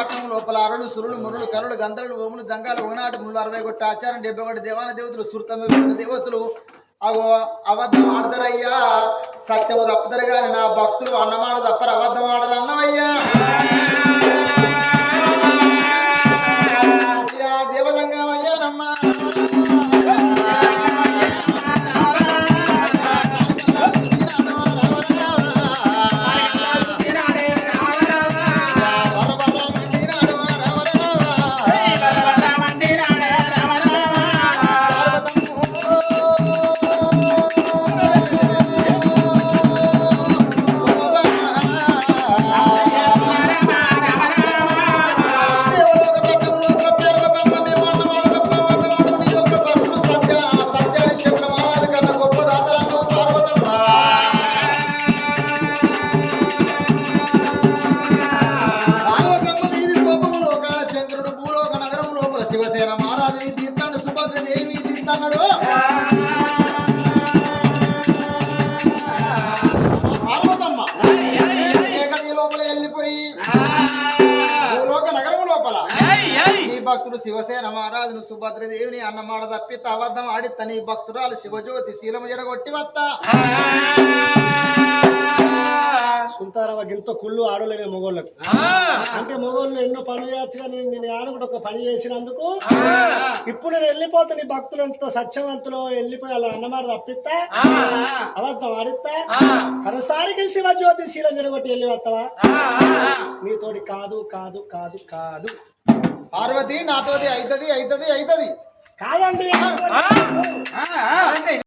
పట్టణం లోపల అరులు సురులు మురులు కరులు గంధర్వులు ఓములు జంగాలు ఒకనాటి ముళ్ళు అరవై ఒకటి ఆచారం డెబ్బై ఒకటి దేవాన దేవతలు సురతమ్మ దేవతలు. అగో అబద్ధం ఆడతారయ్యా సత్యము తప్పుతారు కానీ నా భక్తులు అన్నమాట తప్పరు అబద్ధం ఆడరు అన్నమయ్యా. మహారాజుని తీస్తాడు సుభద్ర దేవి తీస్తాడు. పార్వతమ్మ లోపల వెళ్ళిపోయి భూలోక నగరం లోపల నీ భక్తుడు శివసేన మహారాజును సుభద్రదేవిని అన్నమాట తప్పి అబద్ధం ఆడి తని భక్తురాలు శివజ్యోతి శీలము జడగొట్టి వత్త కుళ్ళు ఆడలేని మొగోళ్ళకు. అంటే మొగోళ్ళు ఎన్నో పనులు చేయొచ్చు కానీ నేను ఆడకుండా ఒక పని చేసినందుకు ఇప్పుడు నేను వెళ్ళిపోతే నీ భక్తులు ఎంత సత్యవంతులు వెళ్ళిపోయి అలా అన్నమాట తప్పిస్తా? అబద్ధం ఆడిస్తా? కనసారికి శివజ్యోతి శీలం జడగొట్టి వెళ్ళి వస్తావా? నీతోటి కాదు కాదు కాదు కాదు. పార్వతి నాతోది అయితది అయితది అయితది. కాదండి.